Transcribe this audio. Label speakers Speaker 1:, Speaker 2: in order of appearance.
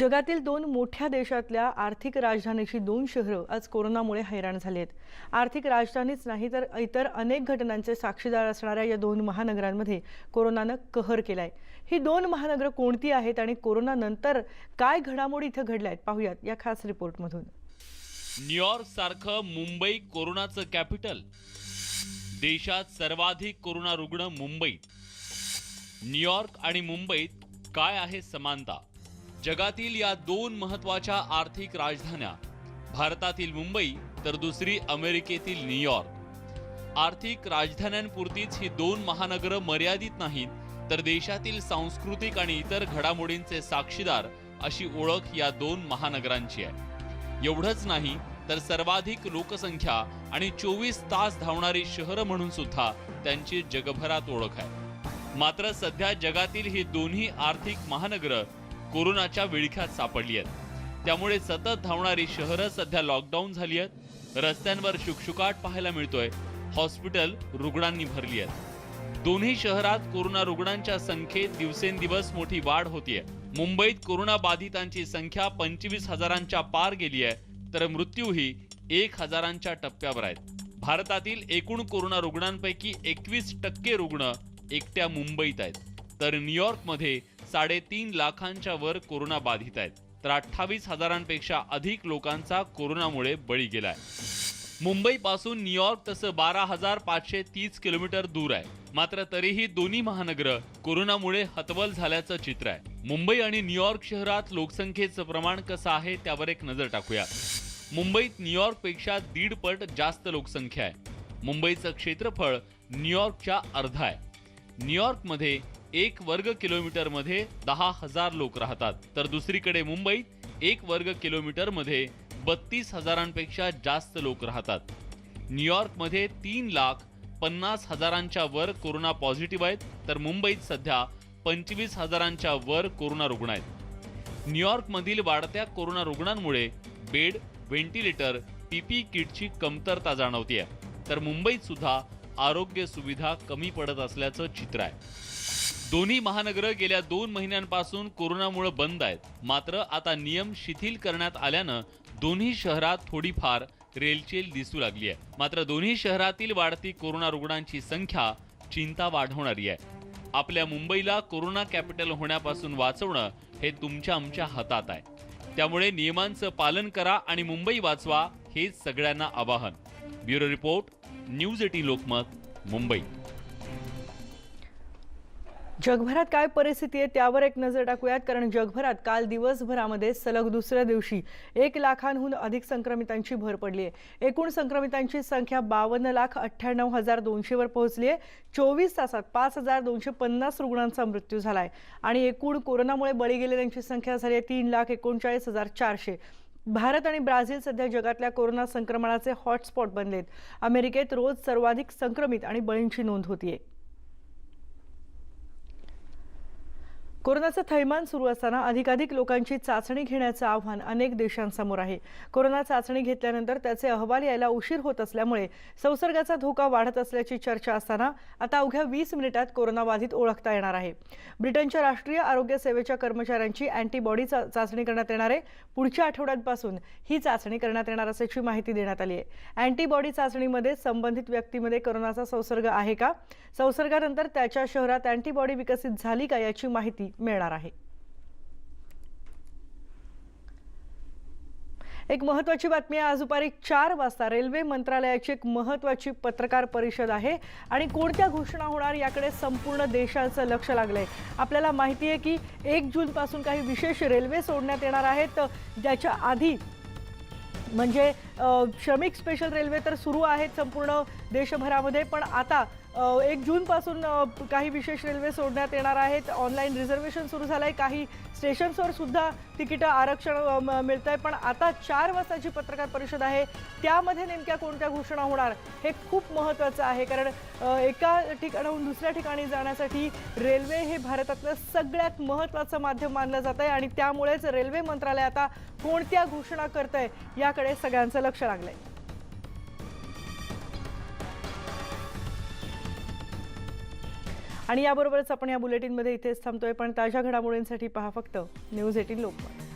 Speaker 1: जगातील दोन मोठ्या देशातल्या आर्थिक राजधानीची दोन शहरं आज कोरोनामुळे हैराण झाली आहेत आर्थिक राजधानीच नाही तर इतर अनेक घटनांचे साक्षीदार असणाऱ्या या दोन महानगरांमध्ये कोरोनानं कहर केलाय. ही दोन महानगरं कोणती आहेत आणि कोरोनानंतर काय घडामोडी इथं घडल्या आहेत पाहूयात या खास रिपोर्टमधून.
Speaker 2: न्यूयॉर्क सारखं मुंबई कोरोनाचं कॅपिटल. देशात सर्वाधिक कोरोना रुग्ण मुंबईत. न्यूयॉर्क आणि मुंबईत काय आहे समानता? जगातील या दोन महत्त्वाच्या आर्थिक राजधान्या भारतातील मुंबई तर दुसरी अमेरिकेतील न्यूयॉर्क आर्थिक राजधान्यांपुरतीच ही दोन महानगरं मर्यादित नाहीत तर देशातील सांस्कृतिक आणि इतर घडामोडींचे साक्षीदार अशी ओळख या दोन महानगरांची आहे. एवढंच नाही तर सर्वाधिक लोकसंख्या आणि चोवीस तास धावणारी शहरं म्हणून सुद्धा त्यांची जगभरात ओळख आहे. मात्र सध्या जगातील ही दोन्ही आर्थिक महानगरं कोरोनाच्या विळख्यात सापडली आहेत. त्यामुळे सतत धावणारी शहरं सध्या लॉकडाऊन झाली आहेत. रस्त्यांवर शुकशुकाट पाहायला मिळतोय. हॉस्पिटल रुग्णांनी भरली आहेत. दोन्ही शहरात कोरोना रुग्णांच्या संख्येत दिवसेंदिवस मोठी वाढ होतीये. मुंबईत कोरोना बाधितांची संख्या पंचवीस हजारांच्या पार गेली आहे तर मृत्यूही एक हजारांच्या टप्प्यावर आहेत. भारतातील एकूण कोरोना रुग्णांपैकी एकवीस टक्के रुग्ण एकट्या मुंबईत आहेत. तर न्यूयॉर्कमध्ये साडेतीन लाखांच्या वर कोरोना बाधित आहेत. तर अठ्ठावीस हजारांपेक्षा अधिक लोकांचा कोरोनामुळे बळी गेलाय. मुंबईपासून न्यूयॉर्क तसं बारा हजार पाचशे तीस किलोमीटर दूर आहे. मात्र तरीही दोन्ही महानगरं कोरोनामुळे हतबल झाल्याचं चित्र आहे. मुंबई आणि न्यूयॉर्क शहरात लोकसंख्येचं प्रमाण कसं आहे त्यावर एक नजर टाकूया. मुंबईत न्यूयॉर्कपेक्षा दीड पट जास्त लोकसंख्या आहे. मुंबईचं क्षेत्रफळ न्यूयॉर्कच्या अर्धा आहे. न्यूयॉर्कमध्ये एक वर्ग किलोमीटरमध्ये दहा हजार लोक राहतात. तर दुसरीकडे मुंबईत एक वर्ग किलोमीटरमध्ये बत्तीस हजारांपेक्षा जास्त लोक राहतात. न्यूयॉर्कमध्ये तीन लाख पन्नास हजारांच्या वर कोरोना पॉझिटिव्ह आहेत. तर मुंबईत सध्या पंचवीस हजारांच्या वर कोरोना रुग्ण आहेत. न्यूयॉर्कमधील वाढत्या कोरोना रुग्णांमुळे बेड व्हेंटिलेटर पीपी किटची कमतरता जाणवते तर मुंबईत सुद्धा आरोग्य सुविधा कमी पडत असल्याचं चित्र आहे. दोन्ही महानगरं गेल्या दोन महिन्यांपासून कोरोनामुळे बंद आहेत. मात्र आता नियम शिथिल करण्यात आल्यानं दोन्ही शहरात थोडीफार रेलचेल दिसू लागली आहे. मात्र दोन्ही शहरातील वाढती कोरोना रुग्णांची संख्या चिंता वाढवणारी आहे. आपल्या मुंबईला कोरोना कॅपिटल होण्यापासून वाचवणं हे तुमच्या आमच्या हातात आहे. त्यामुळे नियमांचं पालन करा आणि मुंबई वाचवा हेच सगळ्यांना आवाहन. Bureau report news at Lokmat Mumbai.
Speaker 1: जगभरात काय परिस्थिती आहे त्यावर एक नजर टाकूयात कारण जगभरात काल दिवसभरामध्ये सलग दुसऱ्या दिवशी एक लाखांहून अधिक संक्रमितांची भर पडली आहे. एकूण संक्रमितांची संख्या बावन्न लाख अठ्ठ्याण्णव हजार दोनशेवर पोहोचली आहे. चोवीस तासात पाच हजार दोनशे पन्नास रुग्णांचा मृत्यू झाला आहे. आणि एकूण कोरोनामुळे बळी गेलेल्यांची संख्या झाली आहे तीन लाख एकोणचाळीस हजार चारशे. भारत आणि ब्राझील सध्या जगातल्या कोरोना संक्रमणाचे हॉटस्पॉट बनलेत. अमेरिकेत रोज सर्वाधिक संक्रमित आणि बळींची नोंद होतीये. कोरोनाचं थैमान सुरू असताना अधिकाधिक लोकांची चाचणी घेण्याचं आव्हान अनेक देशांसमोर आहे. कोरोना चाचणी घेतल्यानंतर त्याचे अहवाल यायला उशीर होत असल्यामुळे संसर्गाचा धोका वाढत असल्याची चर्चा असताना आता अवघ्या वीस मिनिटात कोरोनाबाधित ओळखता येणार आहे. ब्रिटनच्या राष्ट्रीय आरोग्य सेवेच्या कर्मचाऱ्यांची अँटीबॉडी चा- चाचणी करण्यात येणार आहे. पुढच्या आठवड्यापासून ही चाचणी करण्यात येणार असल्याची माहिती देण्यात आली आहे. अँटीबॉडी चाचणीमध्ये संबंधित व्यक्तीमध्ये कोरोनाचा संसर्ग आहे का? संसर्गानंतर त्याच्या शहरात अँटीबॉडी विकसित झाली का याची माहिती मिळणार आहे. एक महत्वाची बातमी आज दुपारी चार वाजता रेल्वे मंत्रालयाची एक महत्वाची पत्रकार परिषद आहे आणि कोणत्या घोषणा होणार याकडे संपूर्ण देशाचं लक्ष लागलंय. आपल्याला माहिती आहे की एक जूनपासून काही विशेष रेल्वे सोडण्यात येणार आहेत. ज्याच्या आधी म्हणजे श्रमिक स्पेशल रेल्वे तर सुरू आहेत संपूर्ण देशभरामध्ये पण आता एक जूनपासून काही विशेष रेल्वे सोडण्यात येणार आहेत. ऑनलाईन रिझर्वेशन सुरू झालं आहे काही स्टेशन्सवर सुद्धा तिकीटं आरक्षण अ, आहे पण आता चार वाजताची पत्रकार परिषद आहे. त्यामध्ये नेमक्या कोणत्या घोषणा होणार हे खूप महत्त्वाचं आहे. कारण एका ठिकाणाहून दुसऱ्या ठिकाणी जाण्यासाठी रेल्वे हे भारतातलं सगळ्यात महत्त्वाचं माध्यम मानलं जात आहे आणि त्यामुळेच रेल्वे मंत्रालय आता कोणत्या घोषणा करत आहे याकडे सगळ्यांचं लक्ष लागलं आहे आणि याबरोबरच आपण या बुलेटिनमध्ये इथेच थांबतोय पण ताज्या घडामोडींसाठी पहा फक्त न्यूज एटीन लोकमत.